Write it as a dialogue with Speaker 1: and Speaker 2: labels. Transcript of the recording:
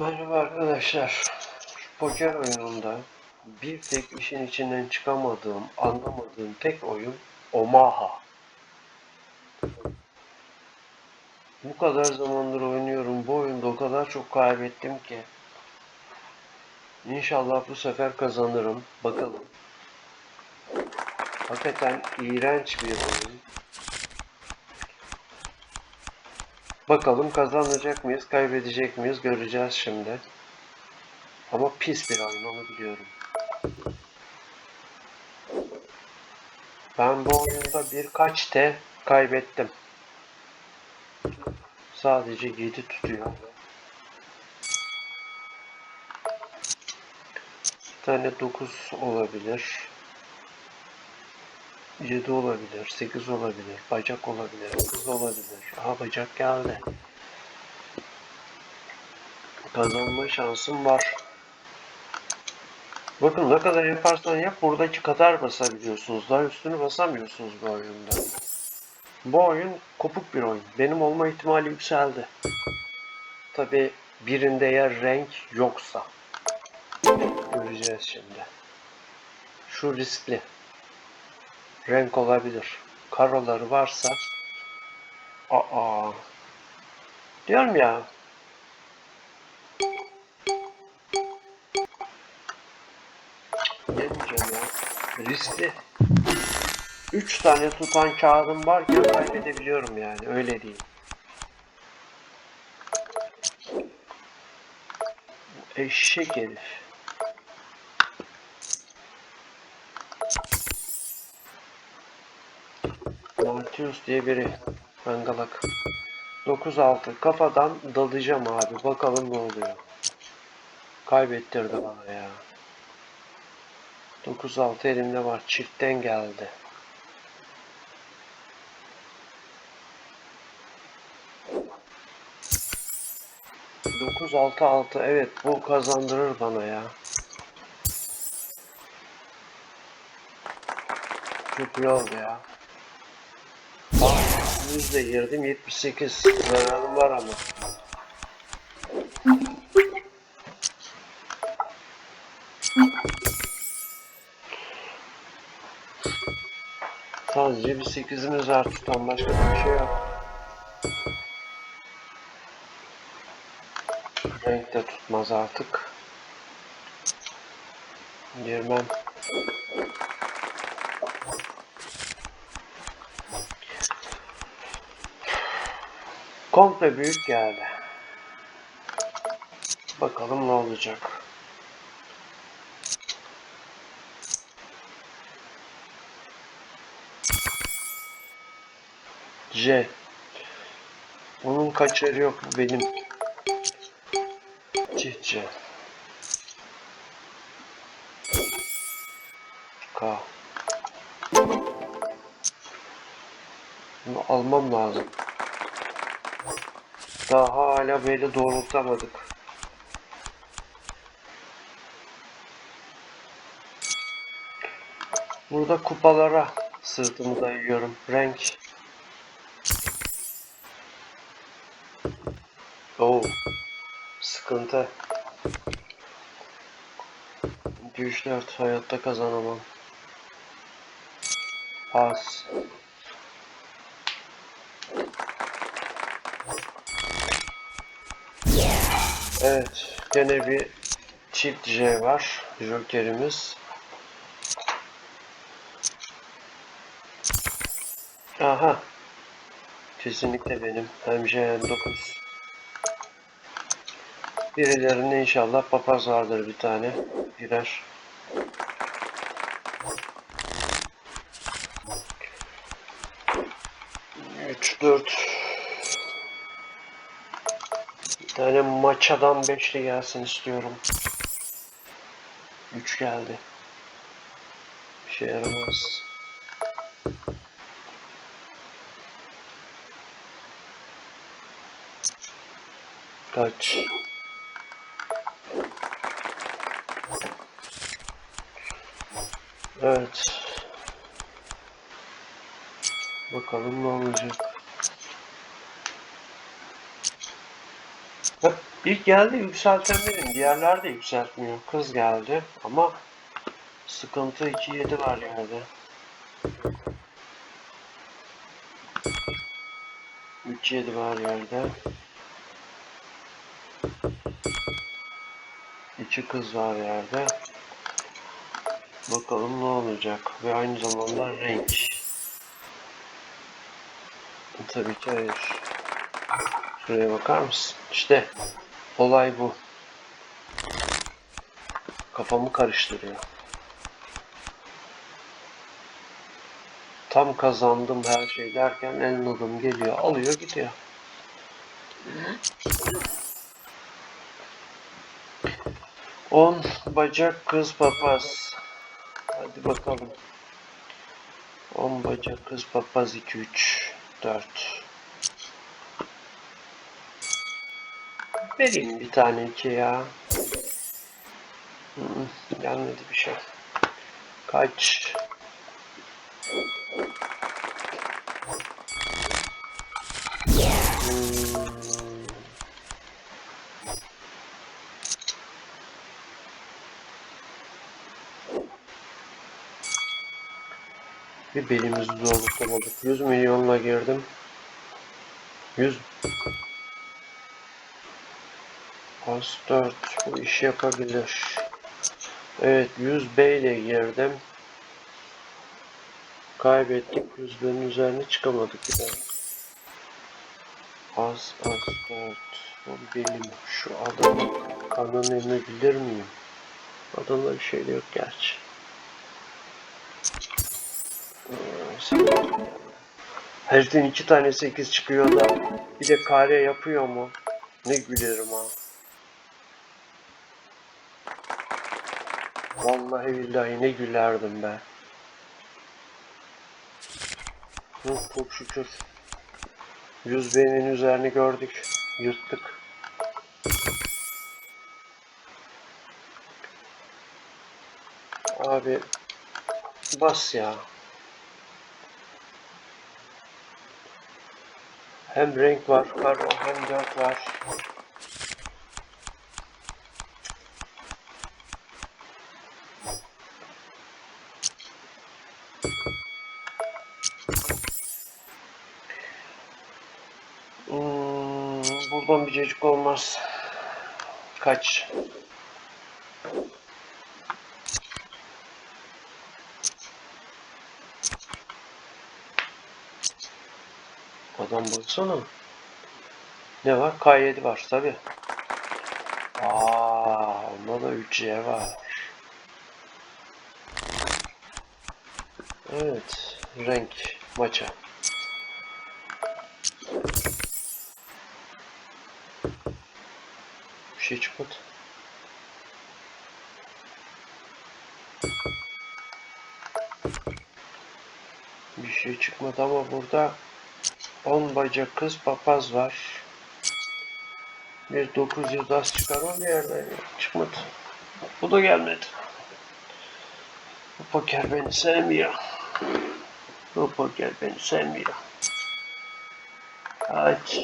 Speaker 1: Merhaba arkadaşlar. Poker oyununda bir tek işin içinden çıkamadığım, anlamadığım tek oyun Omaha. Bu kadar zamandır oynuyorum. Bu oyunda o kadar çok kaybettim ki. İnşallah bu sefer kazanırım. Bakalım. Hakikaten iğrenç bir oyun. Bakalım kazanacak mıyız, kaybedecek miyiz göreceğiz şimdi. Ama pis bir oyun onu biliyorum. Ben bu oyunda birkaç T kaybettim. Sadece 7 tutuyor. Bir tane 9 olabilir. 7 olabilir, 8 olabilir, bacak olabilir, kız olabilir. Aha bacak geldi. Kazanma şansım var. Bakın ne kadar yaparsan yap buradaki kadar basabiliyorsunuz. Daha üstünü basamıyorsunuz bu oyunda. Bu oyun kopuk bir oyun. Benim olma ihtimali yükseldi. Tabi birinde eğer renk yoksa. Göreceğiz şimdi. Şu riskli renk olabilir. Karoları varsa aa diyorum ya ne diyeceğim ya riskli 3 tane tutan kağıdım varken kaybedebiliyorum yani öyle değil. Eşek herif. Mortius diye biri. Mangalak. 9-6. Kafadan dalacağım abi. Bakalım ne oluyor. Kaybettirdi bana ya. 9-6 elimde var. Çiftten geldi. Dokuz altı altı evet bu kazandırır bana ya. Çok iyi oldu ya. Yüzde girdim 78 zararım var ama. Sadece bir 8'imiz var tutan başka bir şey yok. Renk de tutmaz artık. Girmem. Komple büyük geldi. Bakalım ne olacak. C. Onun kaçarı yok benim. Çift C. K. Bunu almam lazım. Daha hala böyle doğrultamadık. Burada kupalara sırtımı dayıyorum. Renk. Oo. Sıkıntı. 2 4 hayatta kazanamam. Pas. Evet, gene bir çift J var. Jokerimiz. Aha. Kesinlikle benim. Hem J hem 9. Birilerinde inşallah papaz vardır bir tane. Birer. Üç, dört. Bir tane maçadan beşli gelsin istiyorum. Üç geldi. Bir şey yaramaz. Kaç? Evet. Bakalım ne olacak. İlk geldi yükselten benim. Diğerler de yükseltmiyor. Kız geldi ama sıkıntı 2-7 var yerde. 3-7 var yerde. İki kız var yerde. Bakalım ne olacak. Ve aynı zamanda renk. Tabii ki hayır. Şuraya bakar mısın? İşte olay bu. Kafamı karıştırıyor. Tam kazandım her şey derken Elnodum geliyor, alıyor gidiyor. On bacak kız papaz. Hadi bakalım. On bacak kız papaz 2 3 4. Vereyim bir tane iki ya. Hı, gelmedi bir şey. Kaç? Hmm. Bir belimizi zorlukamadık. 100 milyonla girdim. 100 Az 4 bu işi yapabilir. Evet 100 B ile girdim. Kaybettik. 100 B'nin üzerine çıkamadık bir daha. Az 4 bu benim. Şu adamın kanını bilir miyim? Adamda bir şey yok gerçi. Herifin iki tane 8 çıkıyor da bir de kare yapıyor mu? Ne gülerim ha. Vallahi billahi ne gülerdim be. Hı, çok şükür. 100 binin üzerini gördük. Yırttık. Abi bas ya. Hem renk var, karo hem dört var. Hmm, buradan bir cacık olmaz. Kaç? Adam baksana. Ne var? K7 var tabi. Aa, onda da 3C var. Evet, renk maça. Şey çıkmadı. Bir şey çıkmadı ama burada 10 bacak kız papaz var. Bir 900 az çıkar o bir çıkmadı. Bu da gelmedi. Bu poker beni sevmiyor. Bu poker beni sevmiyor. Aç.